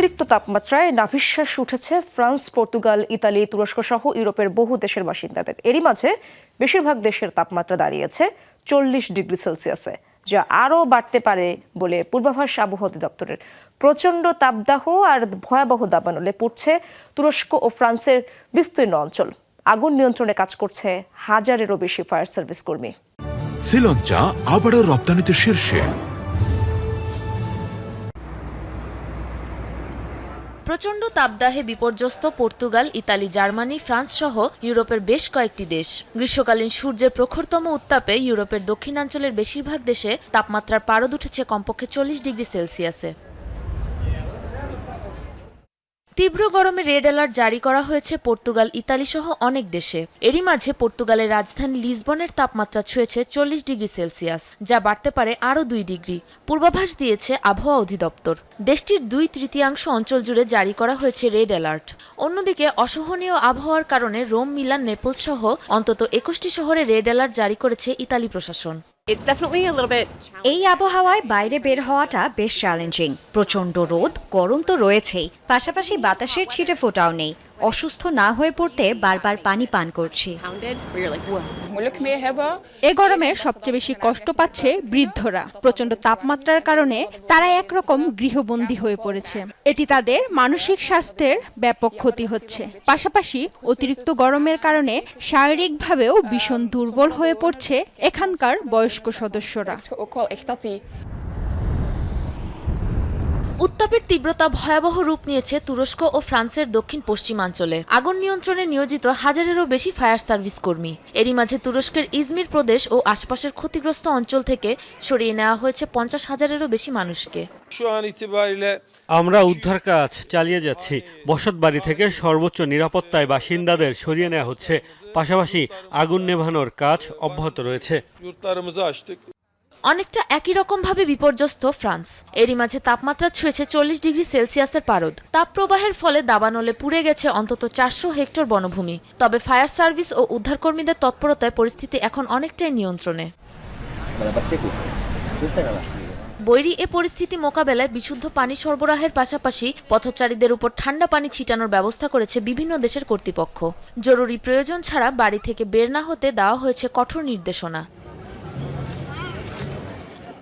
অতিরিক্ত তাপমাত্রায় নাভিশ্বাস উঠেছে ফ্রান্স, পর্তুগাল, ইতালি তুরস্ক সহ ইউরোপের বহু দেশের বাসিন্দাদের। এরই মাঝে বেশিরভাগ দেশের তাপমাত্রা দাঁড়িয়েছে চল্লিশ ডিগ্রি সেলসিয়াসে, যা আরও বাড়তে পারে বলে পূর্বাভাস আবহাওয়া অধিদপ্তরের। প্রচণ্ড তাপদাহ আর ভয়াবহ দাবানলে পড়ছে তুরস্ক ও ফ্রান্সের বিস্তীর্ণ অঞ্চল। আগুন নিয়ন্ত্রণে কাজ করছে হাজারেরও বেশি ফায়ার সার্ভিস কর্মী। শ্রীলঞ্চা আবারও রপ্তানিতে শীর্ষে। প্রচণ্ড তাপদাহে বিপর্যস্ত পর্তুগাল, ইতালি, জার্মানি, ফ্রান্স সহ ইউরোপের বেশ কয়েকটি দেশ। গ্রীষ্মকালীন সূর্যের প্রখরতম উত্তাপে ইউরোপের দক্ষিণাঞ্চলের বেশিরভাগ দেশে তাপমাত্রার পারদ উঠেছে কমপক্ষে চল্লিশ ডিগ্রি সেলসিয়াসে। তীব্র গরমে রেড অ্যালার্ট জারি করা হয়েছে পর্তুগাল, ইতালি সহ অনেক দেশে। এরই মাঝে পর্তুগালের রাজধানী লিসবনের তাপমাত্রা ছুঁয়েছে চল্লিশ ডিগ্রি সেলসিয়াস, যা বাড়তে পারে আরও দুই ডিগ্রি, পূর্বাভাস দিয়েছে আবহাওয়া অধিদপ্তর। দেশটির দুই তৃতীয়াংশ অঞ্চল জুড়ে জারি করা হয়েছে রেড অ্যালার্ট। অন্যদিকে অসহনীয় আবহাওয়ার কারণে রোম, মিলান, নেপলস সহ অন্তত একুশটি শহরে রেড অ্যালার্ট জারি করেছে ইতালি প্রশাসন। এই আবহাওয়ায় বাইরে বের হওয়াটা বেশ চ্যালেঞ্জিং প্রচণ্ড রোদ, গরম তো রয়েছেই। পাশাপাশি বাতাসের ছিটে ফোটাও নেই। অসুস্থ না হয়ে পড়তে বারবার পানি পান করছি. এ গরমে সবচেয়ে বেশি কষ্ট পাচ্ছে বৃদ্ধরা। প্রচণ্ড তাপমাত্রার কারণে তারা একরকম গৃহবন্দী হয়ে পড়েছে। এটি তাদের মানসিক স্বাস্থ্যের ব্যাপক ক্ষতি হচ্ছে। পাশাপাশি অতিরিক্ত গরমের কারণে শারীরিকভাবেও ভীষণ দুর্বল হয়ে পড়ছে এখানকার বয়স্ক সদস্যরা। উত্তাপের তীব্রতা ভয়াবহ রূপ নিয়েছে তুরস্ক ও ফ্রান্সের দক্ষিণ পশ্চিমাঞ্চলে। আগুন নিয়ন্ত্রণে নিয়োজিত হাজারেরও বেশি ফায়ার সার্ভিস কর্মী। এরই মাঝে তুরস্কের ইজমির প্রদেশ ও আশপাশের ক্ষতিগ্রস্ত অঞ্চল থেকে সরিয়ে নেওয়া হয়েছে পঞ্চাশ হাজারেরও বেশি মানুষকে। আমরা উদ্ধার কাজ চালিয়ে যাচ্ছি। বসত বাড়ি থেকে সর্বোচ্চ নিরাপত্তায় বাসিন্দাদের সরিয়ে নেওয়া হচ্ছে। পাশাপাশি আগুন নেভানোর কাজ অব্যাহত রয়েছে. অনেকটা একই রকমভাবে বিপর্যস্ত ফ্রান্স। এরই মাঝে তাপমাত্রা ছুঁয়েছে চল্লিশ ডিগ্রি সেলসিয়াসের পারদ। তাপপ্রবাহের ফলে দাবানলে পুড়ে গেছে অন্তত চারশো হেক্টর বনভূমি। তবে ফায়ার সার্ভিস ও উদ্ধারকর্মীদের তৎপরতায় পরিস্থিতি এখন অনেকটাই নিয়ন্ত্রণে। বৈরী এ পরিস্থিতি মোকাবেলায় বিশুদ্ধ পানি সরবরাহের পাশাপাশি পথচারীদের উপর ঠান্ডা পানি ছিটানোর ব্যবস্থা করেছে বিভিন্ন দেশের কর্তৃপক্ষ। জরুরি প্রয়োজন ছাড়া বাড়ি থেকে বের না হতে দেওয়া হয়েছে কঠোর নির্দেশনা।